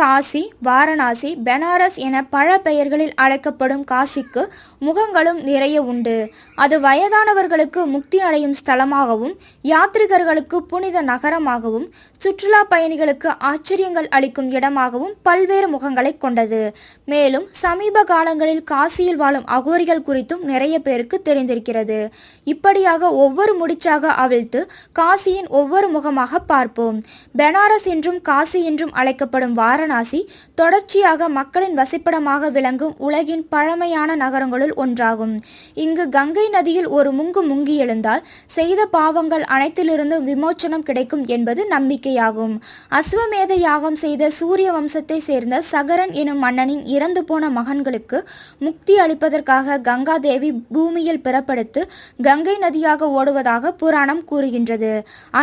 காசி வாரணாசி பெனாரஸ் என பல பெயர்களில் அழைக்கப்படும் காசிக்கு முகங்களும் நிறைய உண்டு. அது வயதானவர்களுக்கு முக்தி அடையும் ஸ்தலமாகவும் யாத்ரிகர்களுக்கு புனித நகரமாகவும் சுற்றுலா பயணிகளுக்கு ஆச்சரியங்கள் அளிக்கும் இடமாகவும் பல்வேறு முகங்களை கொண்டது. மேலும் சமீப காலங்களில் காசியில் வாழும் அகோரிகள் குறித்தும் நிறைய பேருக்கு தெரிந்திருக்கிறது. இப்படியாக ஒவ்வொரு முடிச்சாக அவிழ்த்து காசியின் ஒவ்வொரு முகமாக பார்ப்போம். பெனாரஸ் என்றும் காசி என்றும் அழைக்கப்படும் வாரணாசி தொடர்ச்சியாக மக்களின் வசிப்பிடமாக விளங்கும் உலகின் பழமையான நகரங்களுள் ஒன்றாகும். இங்கு கங்கை நதியில் ஒரு முங்கு முங்கி எழுந்தால் செய்த பாவங்கள் அனைத்திலிருந்தும் விமோச்சனம் கிடைக்கும் என்பது நம்பிக்கையாகும். அஸ்வமேத யாகம் செய்த சூரிய வம்சத்தை சேர்ந்த சகரன் எனும் மன்னனின் இறந்து போன மகன்களுக்கு முக்தி அளிப்பதற்காக கங்கா தேவி பூமியில் பிறப்படுத்து கங்கை நதியாக ஓடுவதாக புராணம் கூறுகின்றது.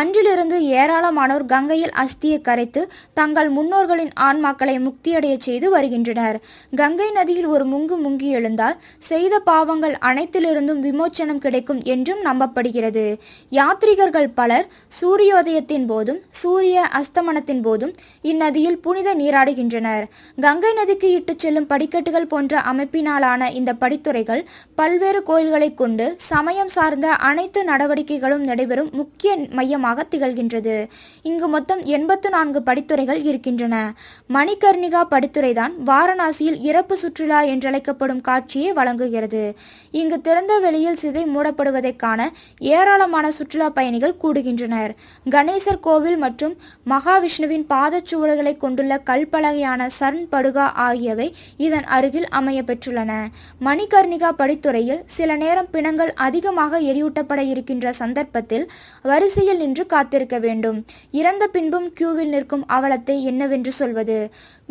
அன்றிலிருந்து ஏராளமானோர் கங்கையில் அஸ்தியை கரைத்து தங்கள் முன்னோர்களின் ஆன்மாக்களை முக்தியடைய செய்து வருகின்றனர். கங்கை நதியில் ஒரு முங்கு முங்கி எழுந்தால் செய்த பாவங்கள் அனைத்திலிருந்தும் விமோச்சனம் கிடைக்கும் என்றும் நம்பப்படுகிறது. யாத்ரிகர்கள் பலர் சூரியோதயத்தின் போதும் சூரிய அஸ்தமனத்தின் போதும் இந்நதியில் புனித நீராடுகின்றனர். கங்கை நதிக்கு இட்டுச் செல்லும் படிக்கட்டுகள் போன்ற அமைப்பினாலான இந்த படித்துறைகள் பல்வேறு கோயில்களை கொண்டு சமயம் சார்ந்த அனைத்து நடவடிக்கைகளும் நடைபெறும் முக்கிய மையமாக திகழ்கின்றது. இங்கு மொத்தம் எண்பத்து நான்கு படித்துறைகள் இருக்கின்றன. மணிகர்ணிகா படித்துறைதான் வாரணாசியில் இறப்பு சுற்றுலா என்றழைக்கப்படும் காட்சியை வழங்குகிறது. இங்கு திறந்த வெளியில் சிதை மூடப்படுவதை காண ஏராளமான சுற்றுலா பயணிகள் கூடுகின்றனர். கணேசர் கோவில் மற்றும் மகாவிஷ்ணுவின் பாதச்சுவடுகளை கொண்டுள்ள கல்பலகையான சரண் படுகா ஆகியவை இதன் அருகில் அமைய பெற்றுள்ளன மணிகர்ணிகா படித்துறையில் சில நேரம் பிணங்கள் அதிகமாக எரியூட்டப்பட இருக்கின்ற சந்தர்ப்பத்தில் வரிசையில் நின்று காத்திருக்க வேண்டும். இறந்த பின்பும் கியூவில் நிற்கும் அவலத்தை என்னவென்று சொல்வது?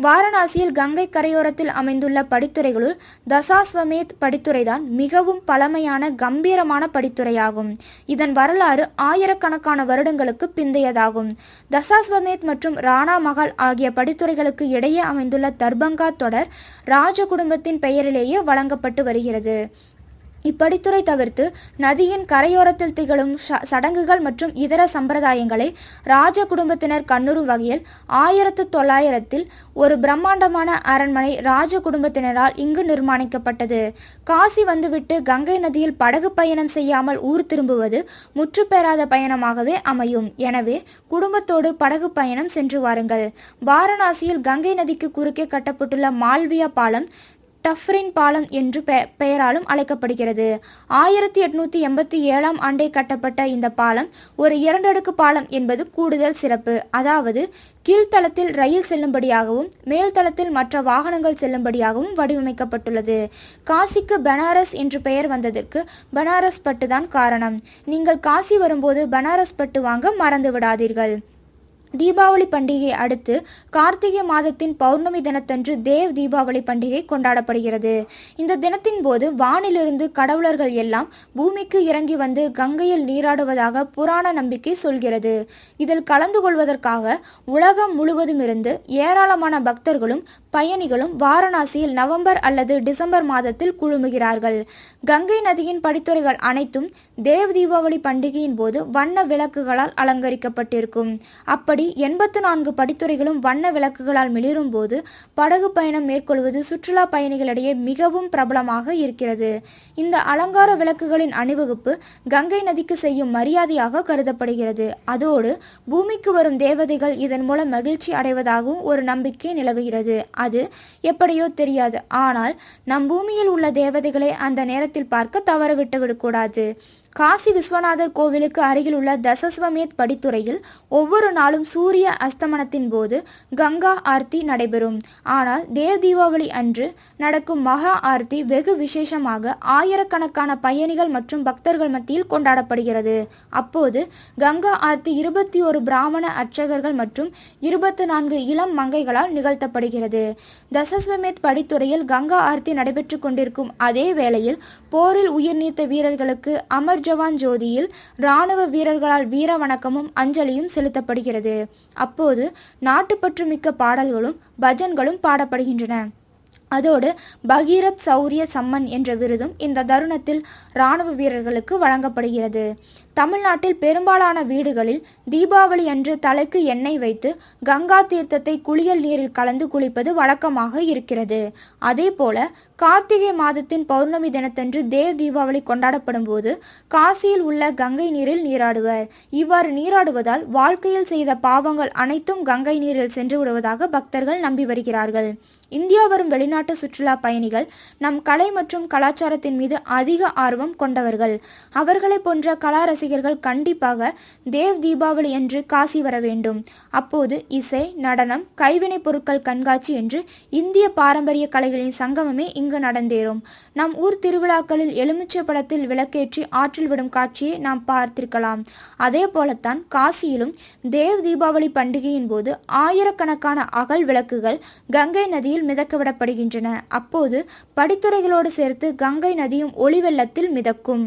வாரணாசியில் கங்கை கரையோரத்தில் அமைந்துள்ள படித்துறைகளுள் தசாஸ்வமேத் படித்துறைதான் மிகவும் பழமையான கம்பீரமான படித்துறையாகும். இதன் வரலாறு ஆயிரக்கணக்கான வருடங்களுக்கு பிந்தையதாகும். தசாஸ்வமேத் மற்றும் ராணா மகால் ஆகிய படித்துறைகளுக்கு இடையே அமைந்துள்ள தர்பங்கா தொடர் ராஜ குடும்பத்தின் பெயரிலேயே வழங்கப்பட்டு வருகிறது. இப்படித்துறை தவிர்த்து நதியின் கரையோரத்தில் திகழும் சடங்குகள் மற்றும் இதர சம்பிரதாயங்களை ராஜ குடும்பத்தினர் கண்ணுறும் வகையில் ஆயிரத்து தொள்ளாயிரத்தில் ஒரு பிரம்மாண்டமான அரண்மனை ராஜ குடும்பத்தினரால் இங்கு நிர்மாணிக்கப்பட்டது. காசி வந்துவிட்டு கங்கை நதியில் படகு பயணம் செய்யாமல் ஊர் திரும்புவது முற்றுப்பெறாத பயணமாகவே அமையும். எனவே குடும்பத்தோடு படகு பயணம் சென்று வாருங்கள். வாரணாசியில் கங்கை நதிக்கு குறுக்கே கட்டப்பட்டுள்ள மால்வியா பாலம் டஃப்ரின் பாலம் என்று பெ பெயராலும் அழைக்கப்படுகிறது. ஆயிரத்தி எட்நூத்தி எண்பத்தி ஏழாம் ஆண்டே கட்டப்பட்ட இந்த பாலம் ஒரு இரண்டடுக்கு பாலம் என்பது கூடுதல் சிறப்பு. அதாவது கீழ்த்தளத்தில் ரயில் செல்லும்படியாகவும் மேல்தளத்தில் மற்ற வாகனங்கள் செல்லும்படியாகவும் வடிவமைக்கப்பட்டுள்ளது. காசிக்கு பனாரஸ் என்று பெயர் வந்ததற்கு பனாரஸ் பட்டு தான் காரணம். நீங்கள் காசி வரும்போது பனாரஸ் பட்டு வாங்க மறந்து விடாதீர்கள் தீபாவளி பண்டிகை அடுத்து கார்த்திகை மாதத்தின் பௌர்ணமி தினத்தன்று தேவ் தீபாவளி பண்டிகை கொண்டாடப்படுகிறது. இந்த தினத்தின் போது வானிலிருந்து கடவுளர்கள் எல்லாம் பூமிக்கு இறங்கி வந்து கங்கையில் நீராடுவதாக புராண நம்பிக்கை சொல்கிறது. இதில் கலந்து கொள்வதற்காக உலகம் முழுவதும் இருந்து ஏராளமான பக்தர்களும் பயணிகளும் வாரணாசியில் நவம்பர் அல்லது டிசம்பர் மாதத்தில் குழுமுகிறார்கள். கங்கை நதியின் படித்துறைகள் அனைத்தும் தேவ் தீபாவளி பண்டிகையின் போது வண்ண விளக்குகளால் அலங்கரிக்கப்பட்டிருக்கும். அப்படி எண்பத்து நான்கு படித்துறைகளும் வண்ண விளக்குகளால் மிளிரும் போது படகு பயணம் மேற்கொள்வது சுற்றுலா பயணிகளிடையே மிகவும் பிரபலமாக இருக்கிறது. இந்த அலங்கார விளக்குகளின் அணிவகுப்பு கங்கை நதிக்கு செய்யும் மரியாதையாக கருதப்படுகிறது. அதோடு பூமிக்கு வரும் தேவதைகள் இதன் மூலம் மகிழ்ச்சி அடைவதாகவும் ஒரு நம்பிக்கை நிலவுகிறது. அது எப்படியோ தெரியாது. ஆனால் நம் பூமியில் உள்ள தேவதைகளை அந்த நேரத்தில் பார்க்க தவறவிட்டு விடக்கூடாது காசி விஸ்வநாதர் கோவிலுக்கு அருகிலுள்ள தசஸ்வமேத் படித்துறையில் ஒவ்வொரு நாளும் சூரிய அஸ்தமனத்தின் போது கங்கா ஆர்த்தி நடைபெறும். ஆனால் தேவ் தீபாவளி அன்று நடக்கும் மகா ஆர்த்தி வெகு விசேஷமாக ஆயிரக்கணக்கான பயணிகள் மற்றும் பக்தர்கள் மத்தியில் கொண்டாடப்படுகிறது. அப்போது கங்கா ஆர்த்தி இருபத்தி ஒரு பிராமண அர்ச்சகர்கள் மற்றும் இருபத்து நான்கு இளம் மங்கைகளால் நிகழ்த்தப்படுகிறது. தசஸ்வமேத் படித்துறையில் கங்கா ஆர்த்தி நடைபெற்று கொண்டிருக்கும் அதே வேளையில் போரில் உயிர் நீத்த வீரர்களுக்கு அமர் ஜவான் ஜோதியில் இராணுவ வீரர்களால் வீர வணக்கமும் அஞ்சலியும் செலுத்தப்படுகிறது. அப்போது நாட்டுப்பற்று மிக்க பாடல்களும் பஜன்களும் பாடப்படுகின்றன. அதோடு பகீரத் சௌரிய சம்மன் என்ற விருதும் இந்த தருணத்தில் இராணுவ வீரர்களுக்கு வழங்கப்படுகிறது. தமிழ்நாட்டில் பெரும்பாலான வீடுகளில் தீபாவளி அன்று தலைக்கு எண்ணெய் வைத்து கங்கா தீர்த்தத்தை குளியல் நீரில் கலந்து குளிப்பது வழக்கமாக இருக்கிறது. அதேபோல கார்த்திகை மாதத்தின் பௌர்ணமி தினத்தன்று தேவ் தீபாவளி கொண்டாடப்படும் போது காசியில் உள்ள கங்கை நீரில் நீராடுவர். இவ்வாறு நீராடுவதால் வாழ்க்கையில் செய்த பாவங்கள் அனைத்தும் கங்கை நீரில் சென்று விடுவதாக பக்தர்கள் நம்பி வருகிறார்கள். இந்தியா வரும் வெளிநாட்டு சுற்றுலா பயணிகள் நம் கலை மற்றும் கலாச்சாரத்தின் மீது அதிக ஆர்வம் கொண்டவர்கள். அவர்களைப் போன்ற கலா ரசிகர்கள் கண்டிப்பாக தேவ் தீபாவளி என்று காசி வர வேண்டும். அப்போது இசை நடனம் கைவினைப் பொருட்கள் கண்காட்சி என்று இந்திய பாரம்பரிய கலைகளின் சங்கமமே இங்கு நடந்தேறும். நம் ஊர் திருவிழாக்களில் எலுமிச்சை படத்தில் விளக்கேற்றி ஆற்றில் விடும் காட்சியை நாம் பார்த்திருக்கலாம். அதே போலத்தான் காசியிலும் தேவ் தீபாவளி பண்டிகையின் போது ஆயிரக்கணக்கான அகல் விளக்குகள் கங்கை நதியில் மிதக்க விடப்படுகின்றன அப்போது படித்துறைகளோடு சேர்த்து கங்கை நதியும் ஒளி வெள்ளத்தில் மிதக்கும்.